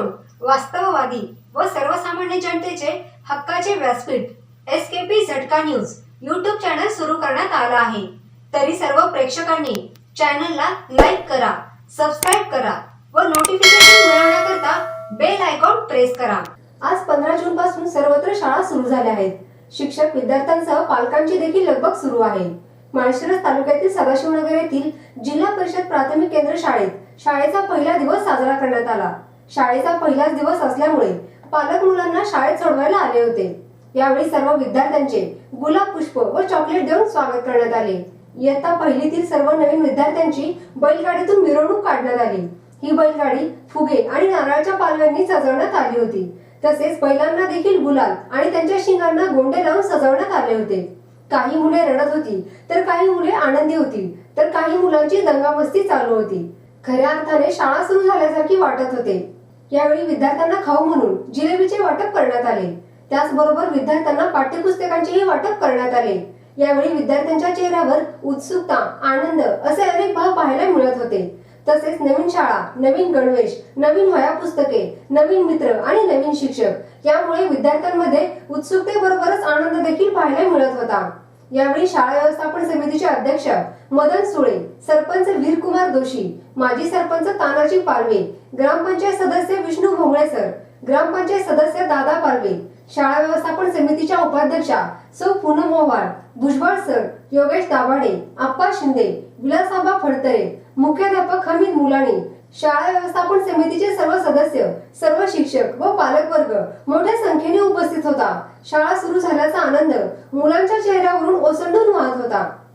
करून वास्तववादी व सर्वसामान्य जनतेचे हक्काचे व्यासपीठ एस के पी झटका न्यूज युट्यूब चॅनल सुरू करण्यात आला आहे. तरी सर्व प्रेक्षकांनी चॅनलला लाईक करा सबस्क्राईब करा व नोटिफिकेशन मिळवण्याकरता बेल आयकॉन प्रेस करा. आज पंधरा जून पासून सर्वत्र शाळा सुरू झाल्या आहेत. शिक्षक विद्यार्थ्यांसह पालकांची देखील लगबग सुरू आहे. माळशिरस तालुक्यातील सदाशिवनगर येथील जिल्हा परिषद प्राथमिक केंद्र शाळेत शाळेचा पहिला दिवस साजरा करण्यात आला. शाळेचा पहिलाच दिवस असल्यामुळे पालक मुलांना शाळेत सोडवायला आले होते. यावेळी सर्व विद्यार्थ्यांचे गुलाब पुष्प व चॉकलेट देऊन स्वागत करण्यात आले. इयत्ता पहिलीतील सर्व नवीन विद्यार्थ्यांची बैलगाडीतून मिरवणूक काढण्यात आली. ही बैलगाडी फुगे आणि नारळाच्या पालव्यांनी सजवण्यात आली होती. तसेच बैलांना देखील गुलाल आणि त्यांच्या शिंगांना गोंडे लावून सजवण्यात आले होते. काही मुले रडत होती तर काही मुले आनंदी होती तर काही मुलांची दंगामस्ती चालू होती. खऱ्या अर्थाने शाळा सुरू झाल्यासारखी वाटत होते. यावेळी विद्यार्थ्यांना खाऊ म्हणून जिलेबीचे वाटप करण्यात आले. त्याचबरोबर विद्यार्थ्यांना पाठ्यपुस्तकांचेही वाटप करण्यात आले. यावेळी विद्यार्थ्यांच्या चेहऱ्यावर उत्सुकता आनंद असे अनेक भाव पाहायला मिळत होते. तसेच नवीन शाळा नवीन गणवेश नवीन वह्या पुस्तके नवीन मित्र आणि नवीन शिक्षक यामुळे विद्यार्थ्यांमध्ये उत्सुकतेबरोबरच आनंद देखील पाहायला मिळत होता. यावेळी शाळा व्यवस्थापन समितीचे अध्यक्ष मदन सुळे सरपंच वीरकुमार दोशी माजी सरपंच तानाजी पालवे ग्रामपंचायत सदस्य विष्णू भोंगळे सर ग्रामपंचायत सदस्य दादा पालवे शाळा व्यवस्थापन समितीच्या उपाध्यक्षा सौ पूनम मोवार भुजबळ सर योगेश दाभाडे आप्पा शिंदे विलासाबा फडतरे मुख्याध्यापक हमीद मुलाणी शाळा व्यवस्थापन समितीचे सर्व सदस्य सर्व शिक्षक व पालक वर्ग मोठ्या संख्येने उपस्थित होता. शाळा सुरू झाल्याचा आनंद मुलांच्या चेहऱ्यावरून ओसंडून वाहत होता.